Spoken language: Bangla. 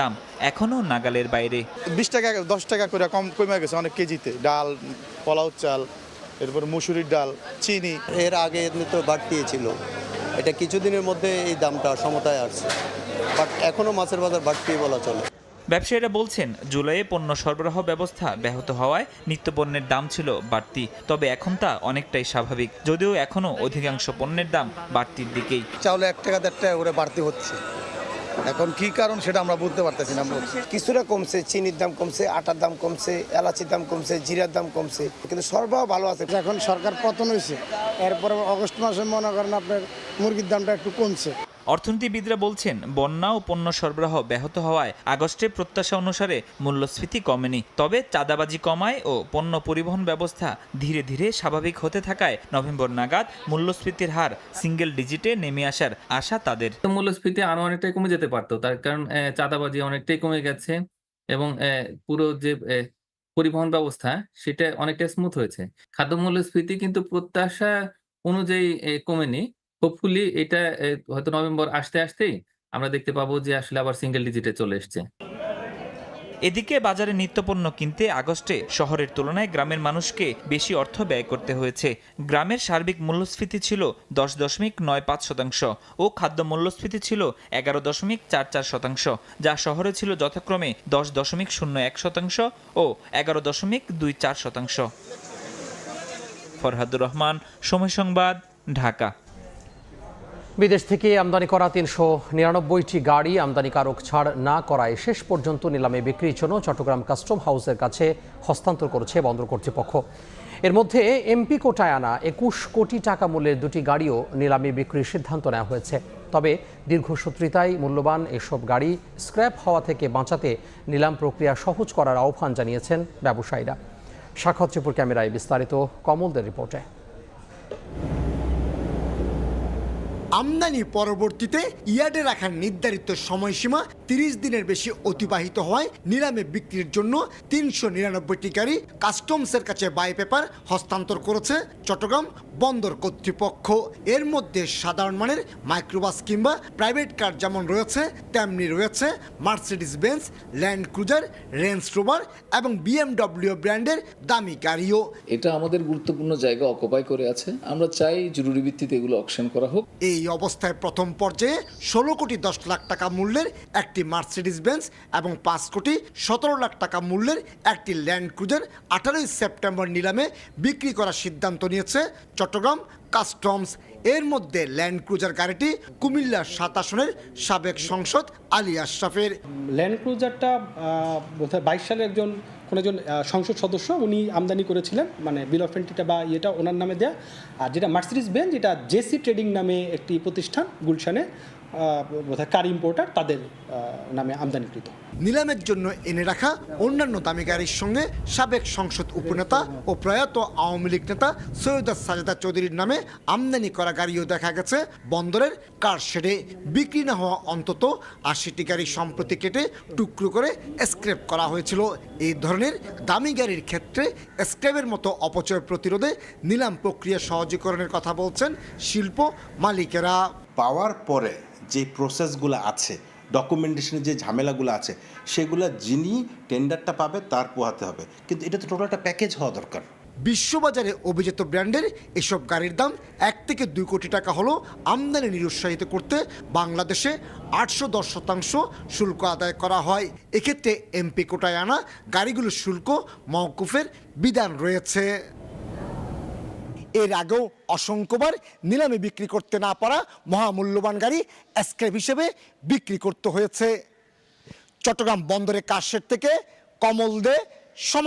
দাম এখনও নাগালের বাইরে। বিশ টাকা দশ টাকা করে কম কমে গেছে অনেক কেজিতে। ডাল পোলাও চাল এরপর মুসুরির ডাল চিনি। এর আগে তো বাড়তি ছিল। এটা কিছুদিনের মধ্যে এই দামটা সমতায় আসছে। বাট এখনও মাছের বাজার বাড়তি বলা চলে। ব্যবসায়ীরা বলছেন জুলাইয়ে পণ্য সরবরাহ ব্যবস্থা ব্যাহত হওয়ায় নিত্যপণ্যের দাম ছিল বাড়তি তবে এখন তা অনেকটাই স্বাভাবিক। যদিও এখনও অধিকাংশ পণ্যের দাম বাড়তির দিকেই। চাউলে এক টাকা দেড় টাকা করে বাড়তি হচ্ছে। এখন কি কারণ সেটা আমরা বুঝতে পারতেছি না। কিছুটা কমছে চিনির দাম কমছে আটার দাম কমছে এলাচির দাম কমছে জিরার দাম কমছে কিন্তু সরবরাহ ভালো আছে। এখন সরকার পতন হয়েছে এরপরে অগস্ট মাসে মনে করেন আপনার মুরগির দামটা একটু কমছে। অর্থনীতিবিদরা বলছেন, বন্যা ও পণ্য সরবরাহ ব্যাহত হওয়ায় আগস্টে প্রত্যাশা অনুসারে মূল্যস্ফীতি কমেনি। তবে চাঁদাবাজি কমায় ও পণ্য পরিবহন ব্যবস্থা ধীরে ধীরে স্বাভাবিক হতে থাকায় নভেম্বর নাগাদ মূল্যস্ফীতির হার সিঙ্গেল ডিজিটে নেমে আসার আশা তাদের। মূল্যস্ফীতি আরও অনেকটাই কমে যেতে পারতো, তার কারণ চাঁদাবাজি অনেকটাই কমে গেছে এবং পুরো যে পরিবহন ব্যবস্থা, সেটা অনেকটা স্মুথ হয়েছে। খাদ্য মূল্যস্ফীতি কিন্তু প্রত্যাশা অনুযায়ী কমেনি। হোপফুলি এটা হয়তো নভেম্বর আসতে আসতেই আমরা দেখতে পাবো যে আসলে আবার সিঙ্গেল ডিজিটে চলে এসছে। এদিকে বাজারে নিত্যপণ্য কিনতে আগস্টে শহরের তুলনায় গ্রামের মানুষকে বেশি অর্থ ব্যয় করতে হয়েছে। গ্রামের সার্বিক মূল্যস্ফীতি ছিল দশ দশমিক নয় পাঁচ শতাংশ ও খাদ্য মূল্যস্ফীতি ছিল এগারো দশমিক চার চার শতাংশ, যা শহরে ছিল যথাক্রমে দশ দশমিক শূন্য এক শতাংশ ও এগারো দশমিক দুই চার শতাংশ। ফরহাদুর রহমান, সময় সংবাদ, ঢাকা। বিদেশ থেকে আমদানি করা তিনশো নিরানব্বইটি গাড়ি আমদানিকারক ছাড় না করায় শেষ পর্যন্ত নিলামে বিক্রির জন্য চট্টগ্রাম কাস্টম হাউসের কাছে হস্তান্তর করেছে বন্দর কর্তৃপক্ষ। এর মধ্যে এমপি কোটায় আনা একুশ কোটি টাকা মূল্যের দুটি গাড়িও নিলামে বিক্রির সিদ্ধান্ত নেওয়া হয়েছে। তবে দীর্ঘসূত্রিতায় মূল্যবান এসব গাড়ি স্ক্র্যাপ হওয়া থেকে বাঁচাতে নিলাম প্রক্রিয়া সহজ করার আহ্বান জানিয়েছেন ব্যবসায়ীরা। সাক্ষাৎপুর ক্যামেরায় বিস্তারিত, কমলদের রিপোর্টে। আমদানি পরবর্তীতে ইয়ার্ডে রাখার নির্ধারিত সময়সীমা তিরিশ দিনের বেশি অতিবাহিত হওয়ায় নিলামে বিক্রির জন্য তিনশো নিরানব্বইটি গাড়ি কাস্টমসের কাছে বাই পেপার হস্তান্তর করেছে চট্টগ্রাম বন্দর কর্তৃপক্ষ। এর মধ্যে সাধারণ মানের মাইক্রোবাস কিংবা প্রাইভেট কার যেমন রয়েছে তেমনি রয়েছে Mercedes Benz Land Cruiser Range Rover এবং বিএমডব্লিউ ব্র্যান্ডের দামি গাড়িও। এটা আমাদের গুরুত্বপূর্ণ জায়গা অকুপাই করে আছে। আমরা চাই জরুরি ভিত্তিতে এগুলো অকশন করা হোক। এই অবস্থায় প্রথম পর্যায়ে ষোলো কোটি দশ লাখ টাকা মূল্যের একটি মার্সিডিস বেঞ্চ এবং পাঁচ কোটি সতেরো লাখ টাকা মূল্যের একটি ল্যান্ড ক্রুজার আঠারোই সেপ্টেম্বর নিলামে বিক্রি করার সিদ্ধান্ত নিয়েছে চট্টগ্রাম কাস্টমস। এর মধ্যে ল্যান্ড ক্রুজার গাড়িটি কুমিল্লার সাত আসনের সাবেক সংসদ আলী আশরাফের। ল্যান্ড ক্রুজারটা বাইশ সালে একজন কোন একজন সংসদ সদস্য, উনি আমদানি করেছিলেন মানে বিল অফ এন্ট্রিটা বা ইয়েটা ওনার নামে দেয়া। আর যেটা মার্সিডিস বেন যেটা জেসি ট্রেডিং নামে একটি প্রতিষ্ঠান, গুলশানে কার ইম্পোর্টার তাদের নামে আমদানিকৃত। নিলামের জন্য এনে রাখা অন্যান্য দামি গাড়ির সঙ্গে সাবেক সংসদ উপনেতা ও প্রয়াত আওয়ামী লীগ নেতা সৈয়দা সাজেদা চৌধুরীর নামে আমদানি করা গাড়িও দেখা গেছে বন্দরের কার শেডে বিক্রি না হওয়া অন্তত আশিটি গাড়ি সম্প্রতি কেটে টুকরো করে স্ক্র্যাপ করা হয়েছিল। এই ধরনের দামি গাড়ির ক্ষেত্রে স্ক্র্যাপের মতো অপচয় প্রতিরোধে নিলাম প্রক্রিয়া সহজীকরণের কথা বলছেন শিল্প মালিকেরা। পাওয়ার পরে যে প্রসেসগুলো আছে ডকুমেন্টেশনের যে ঝামেলাগুলো আছে, সেগুলো যিনি টেন্ডারটা পাবে তার পোহাতে হবে। কিন্তু এটা তো টোটাল একটা প্যাকেজ হওয়া দরকার। বিশ্ববাজারে অভিজাত ব্র্যান্ডের এসব গাড়ির দাম এক থেকে দুই কোটি টাকা হলো আমদানি নিরুৎসাহিত করতে বাংলাদেশে আটশো দশ শতাংশ শুল্ক আদায় করা হয়। এক্ষেত্রে এমপি কোটায় আনা গাড়িগুলোর শুল্ক মওকুফের বিধান রয়েছে। এর আগেও অসংখ্যবার নিলামে বিক্রি করতে না পারা মহামূল্যবান গাড়ি স্ক্র্যাপ হিসেবে বিক্রি করতে হয়েছে। চট্টগ্রাম বন্দরে কাশের থেকে কমল দে, সময়